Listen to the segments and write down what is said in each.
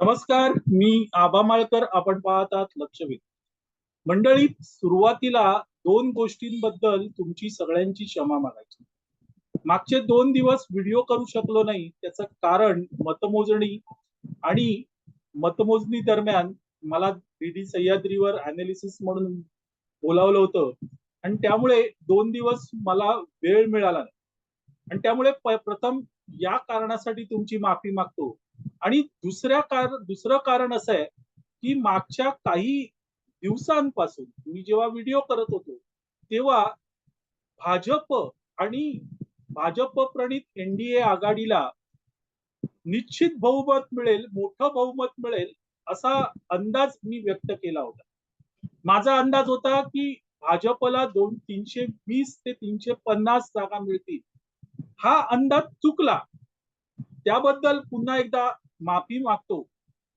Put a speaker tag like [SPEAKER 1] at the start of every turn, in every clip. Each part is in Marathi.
[SPEAKER 1] नमस्कार मी आबा माळकर. आपण पाहतात लक्ष लक्षवेध. मंडळी सुरुवातीला दोन गोष्टींबद्दल तुमची सगळ्यांची क्षमा मागायची. मागचे दोन दिवस व्हिडिओ करू शकलो नाही. त्याचं कारण मतमोजणी आणि मतमोजणी दरम्यान मला डीडी सह्याद्रीवर अनालिसिस म्हणून बोलावलं होतं. आणि त्यामुळे दोन दिवस मला वेळ मिळाला नाही. आणि त्यामुळे प्रथम या कारणासाठी तुमची माफी मागतो. आणि दुसऱ्या कारण दुसरं कारण असं आहे की मागच्या काही दिवसांपासून मी जेव्हा व्हिडिओ करत होतो तेव्हा भाजप आणि भाजप प्रणित एनडीए आघाडीला निश्चित बहुमत मिळेल मोठं बहुमत मिळेल असा अंदाज मी व्यक्त केला होता. माझा अंदाज होता की भाजपला दोन तीनशे वीस ते तीनशे पन्नास जागा मिळतील. हा अंदाज चुकला. त्याबद्दल पुन्हा एकदा माफी मागतो.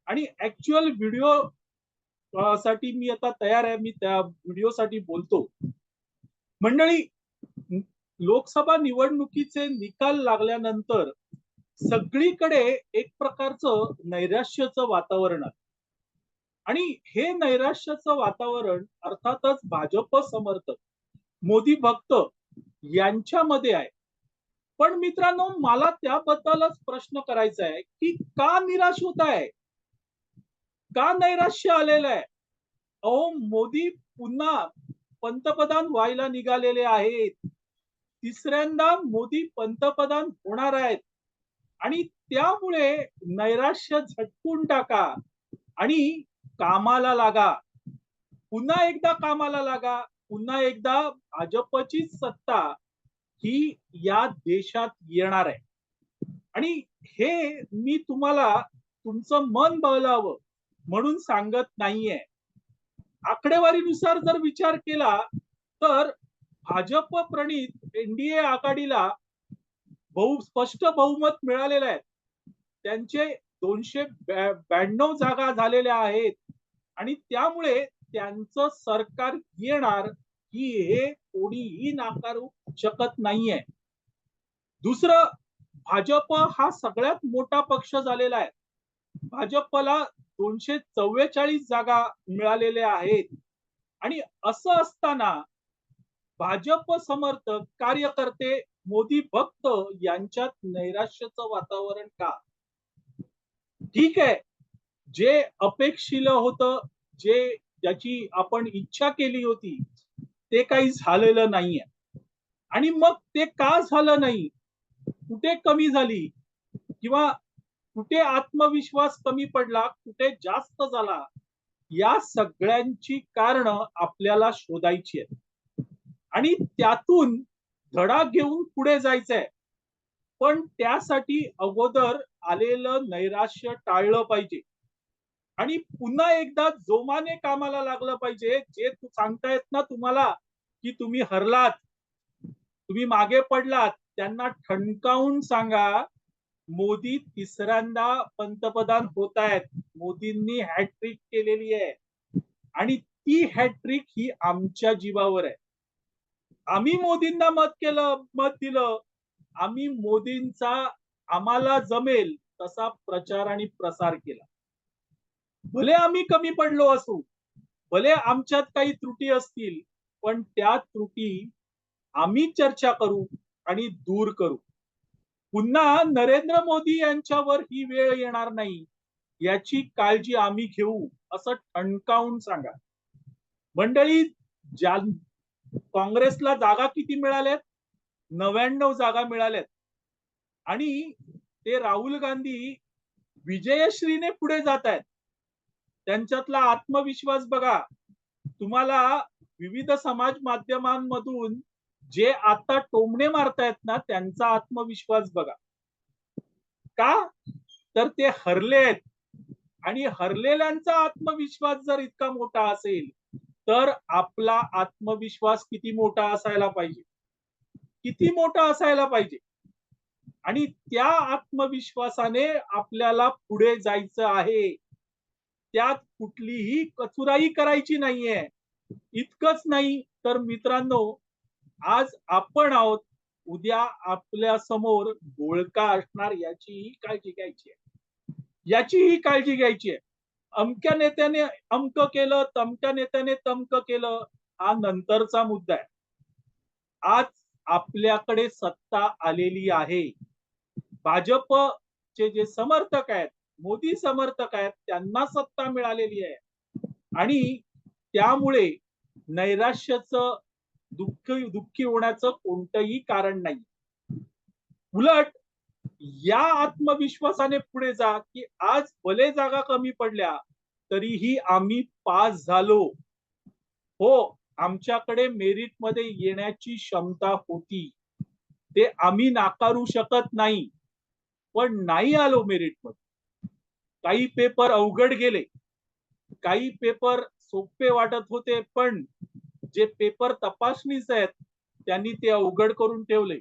[SPEAKER 1] आणि ऍक्च्युअल व्हिडिओ साठी मी आता तयार आहे. मी त्या व्हिडिओसाठी बोलतो. मंडळी लोकसभा निवडणुकीचे निकाल लागल्यानंतर सगळीकडे एक प्रकारचं नैराश्याचं वातावरण आहे आणि हे नैराश्याचं वातावरण अर्थातच भाजप समर्थक मोदी भक्त यांच्यामध्ये आहे. पण मित्रांनो मला त्याबद्दलच प्रश्न करायचा आहे की का निराश होत आहे का नैराश्य आलेलं आहे? अहो मोदी पुन्हा पंतप्रधान व्हायला निघालेले आहेत. तिसऱ्यांदा मोदी पंतप्रधान होणार आहेत. आणि त्यामुळे नैराश्य झटकून टाका आणि कामाला लागा. पुन्हा एकदा कामाला लागा. पुन्हा एकदा भाजपचीच सत्ता ही या देशात येणार आहे. आणि हे मी तुम्हाला तुमचं मन बळावं म्हणून सांगत नाहीये. आकडेवारीनुसार जर विचार केला तर भाजप प्रणित एनडीए आघाडीला बहु स्पष्ट बहुमत मिळालेलं आहे. त्यांचे दोनशे ब्याण्णव जागा झालेल्या आहेत. आणि त्यामुळे त्यांचं सरकार येणार ही हे कोणीही नाकारू शकत नाहीये. दुसरं भाजप हा सगळ्यात मोठा पक्ष झालेला आहे. भाजपला दोनशे चव्वेचाळीस जागा मिळालेल्या आहेत. आणि असं असताना भाजप समर्थक कार्यकर्ते मोदी भक्त यांच्यात नैराश्याचं वातावरण का? ठीक आहे. जे अपेक्षिल होतं जे ज्याची आपण इच्छा केली होती ते काही झालेलं नाहीये. आणि मग ते का झालं नाही? कुठे कमी झाली? किंवा कुठे आत्मविश्वास कमी पडला? कुठे जास्त झाला? या सगळ्यांची कारण आपल्याला शोधायची आहेत. आणि त्यातून धडा घेऊन पुढे जायचंय. पण त्यासाठी अगोदर आलेलं नैराश्य टाळलं पाहिजे. आणि पुन्हा एकदा जोमाने कामाला लागलं पाहिजे. जे तू सांगतायत ना तुम्हाला की तुम्ही हरलात तुम्ही मागे पडलात त्यांना ठणकावून सांगा मोदी तिसऱ्यांदा पंतप्रधान होत आहेत मोदींनी हॅट्रिक केलेली आहे. आणि ती हॅट्रिक ही आमच्या जीवावर आहे. आम्ही मोदींना मत केलं मत दिलं. आम्ही मोदींचा आम्हाला जमेल तसा प्रचार आणि प्रसार केला. भले आम्ही कमी पडलो असू भले आमच्यात काही त्रुटी असतील पण त्या त्रुटी आम्ही चर्चा करू आणि दूर करू. पुन्हा नरेंद्र मोदी यांच्यावर ही वेळ येणार नाही याची काळजी आम्ही घेऊ असं ठणकावून सांगा. मंडळी ज्या काँग्रेसला जागा किती मिळाल्यात? नव्याण्णव जागा मिळाल्यात. आणि ते राहुल गांधी विजयश्रीने पुढे जात आहेत त्यांच्यातला आत्मविश्वास बघा. तुम्हाला विविध समाज माध्यमांमधून जे आता टोमणे मारतायत ना त्यांचा आत्मविश्वास बघा. का? तर ते हरले आहेत. आणि हरलेल्यांचा आत्मविश्वास जर इतका मोठा असेल तर आपला आत्मविश्वास किती मोठा असायला पाहिजे? किती मोठा असायला पाहिजे? आणि त्या आत्मविश्वासाने आपल्याला पुढे जायचं आहे. त्यात कुठलीही कचुराई करायची नाहीये. इतकंच नाही तर मित्रांनो आज आपण आहोत उद्या आपल्यासमोर गोळका असणार याचीही काळजी घ्यायची आहे. याचीही काळजी घ्यायची आहे. अमक्या नेत्याने अमक केलं तमक्या नेत्याने तमक केलं हा नंतरचा मुद्दा आहे. आज आपल्याकडे सत्ता आलेली आहे. भाजपचे जे समर्थक आहेत मोदी समर्थक आहेत त्यांना सत्ता मिळालेली आहे. आणि त्यामुळे नैराश्याचं दुःख दुःखी होण्याचं कोणतंही कारण नाही. उलट या आत्मविश्वासाने पुढे जा की आज भले जागा कमी पडल्या तरीही आम्ही पास झालो. हो आमच्याकडे मेरिटमध्ये येण्याची क्षमता होती. ते आम्ही नाकारू शकत नाही. पण नाही आलो मेरिटमध्ये काही पेपर अवघड गेले काही पेपर सोपे वाटत होते पण जे पेपर तपासणीच आहेत त्यांनी ते अवघड करून ठेवले.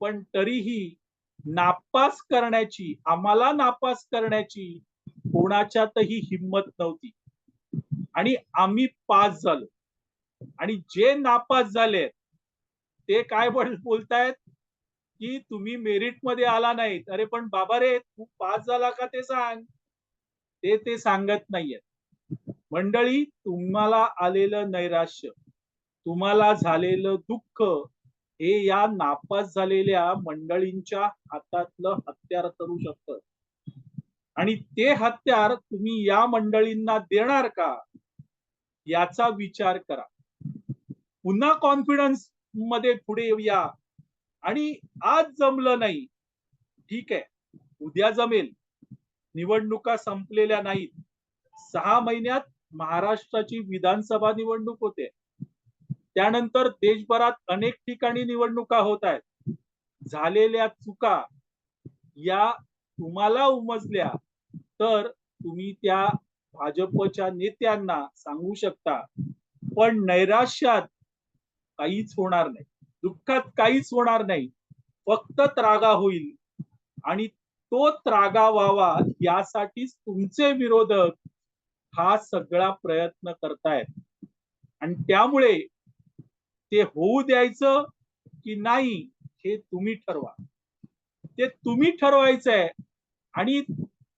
[SPEAKER 1] पण तरीही नापास करण्याची आम्हाला नापास करण्याची कोणाच्यातही हिंमत नव्हती. आणि आम्ही पास झालो. आणि जे नापास झाले ते काय बोलतायत? की तुम्ही मेरिटमध्ये आला नाहीत. अरे पण बाबा रे तू पास झाला का ते सांग. ते ते सांगत नाहीयेत. मंडळी तुम्हाला आलेलं नैराश्य तुम्हाला झालेलं दुःख हे या नापास झालेल्या मंडळींच्या हातातलं हत्यार करू शकतं. आणि ते हत्यार तुम्ही या मंडळींना देणार का? याचा विचार करा. पुन्हा कॉन्फिडन्समध्ये पुढे येऊया. आणि आज जमलं नाही. ठीक आहे. उद्या जमेल. निवडणुका संपलेल्या नाहीत. सहा महिन्यात महाराष्ट्राची विधानसभा निवडणूक होते. त्यानंतर देशभरात अनेक ठिकाणी निवडणुका होत आहेत. झालेल्या चुका या तुम्हाला उमजल्या तर तुम्ही त्या भाजपच्या नेत्यांना सांगू शकता. पण नैराश्यात काहीच होणार नाही. दुःखात काहीच होणार नाही. फक्त त्रागा होईल. आणि तो त्रागा व्हावा यासाठीच तुमचे विरोधक हा सगळा प्रयत्न करतायत. आणि त्यामुळे ते होऊ द्यायचं की नाही हे तुम्ही ठरवा. ते तुम्ही ठरवायचंय आणि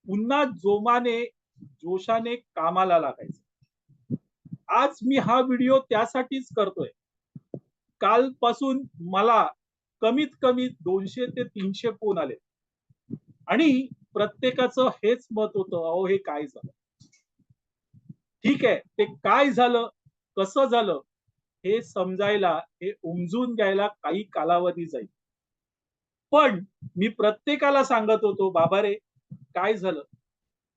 [SPEAKER 1] पुन्हा जोमाने जोशाने कामाला लागायचं. आज मी हा व्हिडिओ त्यासाठीच करतोय. कालपासून मला कमीत कमी दोनशे ते तीनशे फोन आले. आणि प्रत्येकाचं हेच मत होतं अहो हे काय झालं? ठीक आहे ते काय झालं कसं झालं हे समजायला हे उमजून घ्यायला काही कालावधी जाईल. पण मी प्रत्येकाला सांगत होतो बाबा रे काय झालं?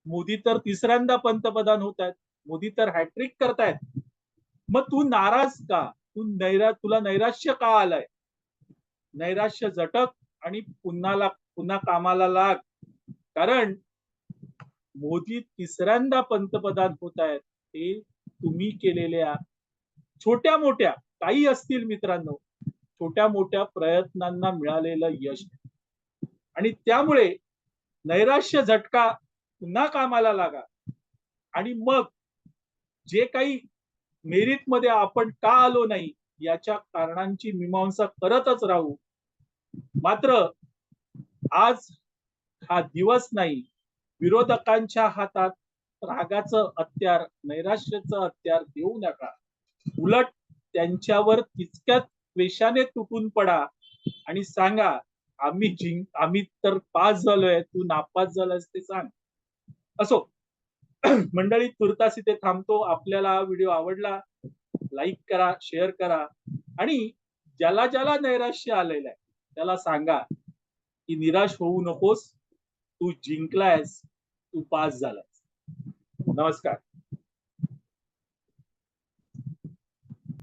[SPEAKER 1] मोदी तर तिसऱ्यांदा पंतप्रधान होत आहेत मोदी तर हॅट्रिक करतायत. मग तू नाराज का? तू नैरा तुला नैराश्य का आलाय? नैराश्य झटक आणि पुन्हा पुन्हा कामाला लाग. कारण मोदी तिसऱ्यांदा पंतप्रधान होत आहेत ते तुम्ही केलेल्या छोट्या मोठ्या काही असतील मित्रांनो छोट्या मोठ्या प्रयत्नांना मिळालेलं यश. आणि त्यामुळे नैराश्य झटका पुन्हा कामाला लागा. आणि मग जे काही मेरिटमध्ये आपण का आलो नाही याच्या कारणांची मीमांसा करतच राहू. मात्र आज हा दिवस नाही. विरोधकांच्या हातात रागाचं हत्यार नैराश्याचं हत्यार देऊ नका. उलट त्यांच्यावर तितक्याच वेशाने तुटून पडा आणि सांगा आम्ही जिंक आम्ही तर पास झालोय तू नापास झालास ते सांग. असो. मंडळी तुर्तास इथे थांबतो. आपल्याला व्हिडिओ आवडला लाईक करा शेअर करा. आणि ज्याला ज्याला नैराश्य आलेलं आहे त्याला सांगा की निराश होऊ नकोस. तू जिंकलायस तू पास झालायस. नमस्कार.